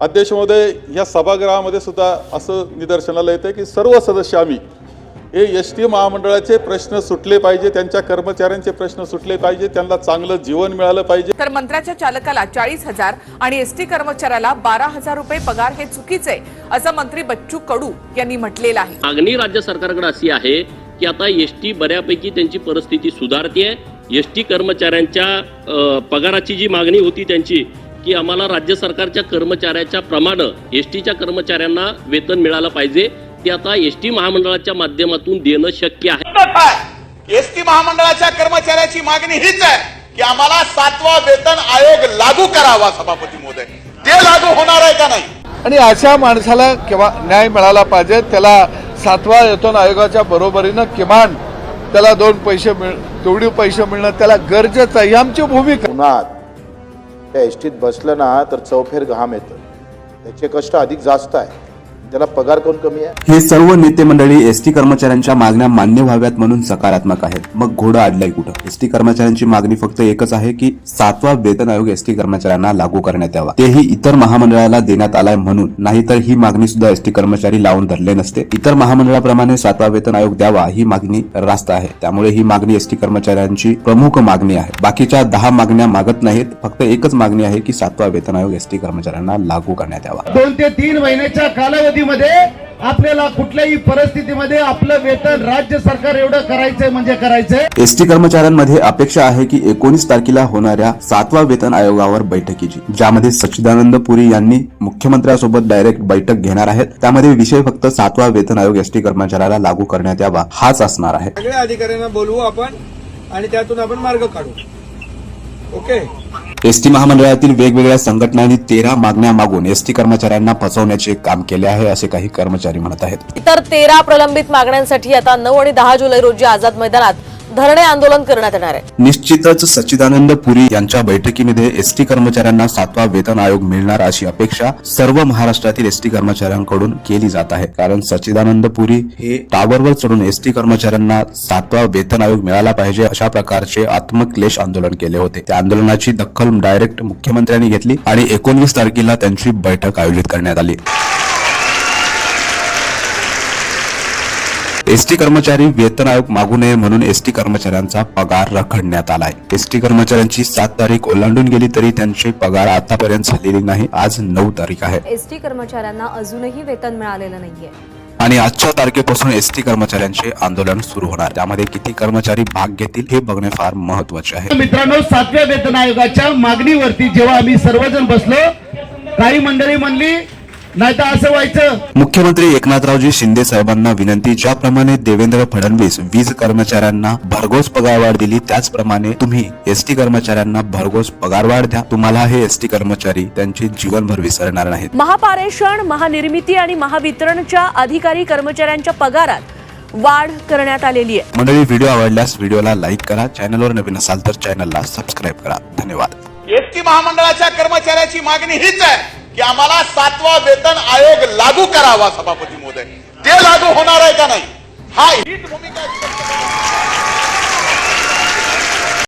अध्यक्ष महोदय या सभागृहामध्ये सुद्धा असं निदर्शनाला येतं की सर्व सदस्य आम्ही हे एस टी महामंडळाचे प्रश्न सुटले पाहिजे त्यांच्या कर्मचाऱ्यांचे प्रश्न सुटले पाहिजे त्यांना चांगलं जीवन मिळालं पाहिजे. तर मंत्र्याच्या चालकाला चाळीस हजार आणि एसटी कर्मचाऱ्याला बारा हजार रुपये पगार हे चुकीचे असं मंत्री बच्चू कडू यांनी म्हटलेलं आहे. मागणी राज्य सरकारकडे अशी आहे की आता एस टी बऱ्यापैकी त्यांची परिस्थिती सुधारते एस टी कर्मचाऱ्यांच्या पगाराची जी मागणी होती त्यांची की आम्हाला राज्य सरकारच्या कर्मचाऱ्याच्या प्रमाणे एस टीच्या कर्मचाऱ्यांना वेतन मिळालं पाहिजे. ते आता एस टी महामंडळाच्या माध्यमातून देणं शक्य आहे. एस टी महामंडळाच्या कर्मचाऱ्याची मागणी हीच आहे की आम्हाला सातवा वेतन आयोग लागू करावा सभापती महोदय. ते लागू होणार आहे का नाही? आणि अशा माणसाला केव्हा न्याय मिळाला पाहिजे त्याला सातवा वेतन आयोगाच्या बरोबरीनं किमान त्याला दोन पैसे मिळ तेवढी पैसे मिळणं त्याला गरजेचं आहे ही आमची भूमिका त्या एस टीत बसलं ना तर चौफेर घाम येतं. त्याचे कष्ट अधिक जास्त आहे. त्याला पगार कोण कमी आहे? हे सर्व नेते मंडळी एसटी कर्मचाऱ्यांच्या मागण्या मान्य व्हाव्यात म्हणून सकारात्मक आहेत. मग घोडं अडलंय कुठं? एसटी कर्मचाऱ्यांची मागणी फक्त एकच आहे की सातवा वेतन आयोग एसटी कर्मचाऱ्यांना लागू करण्यात यावा. तेही इतर महामंडळाला देण्यात आलाय म्हणून. नाहीतर ही मागणी सुद्धा एसटी कर्मचारी लावून धरले नसते. इतर महामंडळाप्रमाणे सातवा वेतन आयोग द्यावा ही मागणी रास्त आहे. त्यामुळे ही मागणी एसटी कर्मचाऱ्यांची प्रमुख मागणी आहे. बाकीच्या दहा मागण्या मागत नाहीत. फक्त एकच मागणी आहे की सातवा वेतन आयोग एसटी कर्मचाऱ्यांना लागू करण्यात यावा. दोन ते तीन महिन्याच्या कालावधीमध्ये आपल्याला कुठल्याही परिस्थितीमध्ये आपलं वेतन राज्य सरकार एवढं करायचंय म्हणजे करायचंय. एसटी कर्मचाऱ्यांमध्ये अपेक्षा आहे की एकोणीस तारखेला होणाऱ्या सातवा वेतन आयोगावर बैठकीची ज्यामध्ये सच्चिदानंद पुरी यांनी मुख्यमंत्र्यांसोबत डायरेक्ट बैठक घेणार आहेत. त्यामध्ये विषय फक्त सातवा वेतन आयोग एसटी कर्मचाऱ्याला लागू करण्यात यावा हाच असणार आहे. सगळ्या अधिकाऱ्यांना बोलवू आपण आणि त्यातून आपण मार्ग काढू. ओके एसटी महामंडळातील वेगवेगळ्या संघटनांनी तेरा मागण्या मागून एसटी कर्मचाऱ्यांना फसवण्याचे काम केले आहे असे काही कर्मचारी म्हणत आहेत. इतर तेरा प्रलंबित मागण्यांसाठी आता नऊ आणि दहा जुलै रोजी आझाद मैदानात धरणे आंदोलन करण्यात येणार आहे. निश्चितच सच्चिदानंद पुरी यांच्या बैठकीमध्ये एसटी कर्मचाऱ्यांना सातवा वेतन आयोग मिळणार अशी अपेक्षा सर्व महाराष्ट्रातील एसटी कर्मचाऱ्यांकडून केली जात आहे. कारण सच्चिदानंद पुरी हे टावरवर चढून एसटी कर्मचाऱ्यांना सातवा वेतन आयोग मिळाला पाहिजे अशा प्रकारचे आत्मक्लेश आंदोलन केले होते. त्या आंदोलनाची दखल डायरेक्ट मुख्यमंत्र्यांनी घेतली आणि एकोणवीस तारखेला त्यांची बैठक आयोजित करण्यात आली. एसटी कर्मचारी वेतन आयोग मागू नये म्हणून एसटी कर्मचाऱ्यांचा पगार रखडण्यात आलाय. एसटी कर्मचाऱ्यांची सात तारीख ओलांडून गेली तरी त्यांचे पगार आतापर्यंत झालेली नाही आज नऊ तारीख आहे. एसटी कर्मचाऱ्यांना अजूनही वेतन मिळालेलं नाहीये. आणि आजच्या तारखेपासून एसटी कर्मचाऱ्यांचे आंदोलन सुरू होणार. त्यामध्ये किती कर्मचारी भाग घेतील हे बघणे फार महत्त्वाचे आहे. मित्रांनो सातव्या वेतन आयोगाच्या मागणीवरती जेव्हा आम्ही सर्वजण बसलो काही मंडळी म्हणली नाही तर असं व्हायचं. मुख्यमंत्री एकनाथरावजी शिंदे साहेबांना विनंती ज्याप्रमाणे देवेंद्र फडणवीस वीज कर्मचाऱ्यांना भरघोस पगारवाढ दिली त्याचप्रमाणे तुम्ही एसटी कर्मचाऱ्यांना भरघोस पगारवाढ द्या. तुम्हाला हे एसटी कर्मचारी त्यांचे जीवनभर विसरणार नाहीत. महापारेषण महानिर्मिती आणि महावितरणच्या अधिकारी कर्मचाऱ्यांच्या पगारात वाढ करण्यात आलेली आहे. मंडळी व्हिडिओ आवडल्यास व्हिडिओला लाईक करा. चॅनलवर नवीन असाल तर चॅनलला सबस्क्राईब करा. धन्यवाद. एस टी महामंडळाच्या कर्मचाऱ्याची मागणी हीच आहे. की आम्हाला सातवा वेतन आयोग लागू करावा सभापती महोदय. ते लागू होणार आहे का नाही? हा हीच भूमिका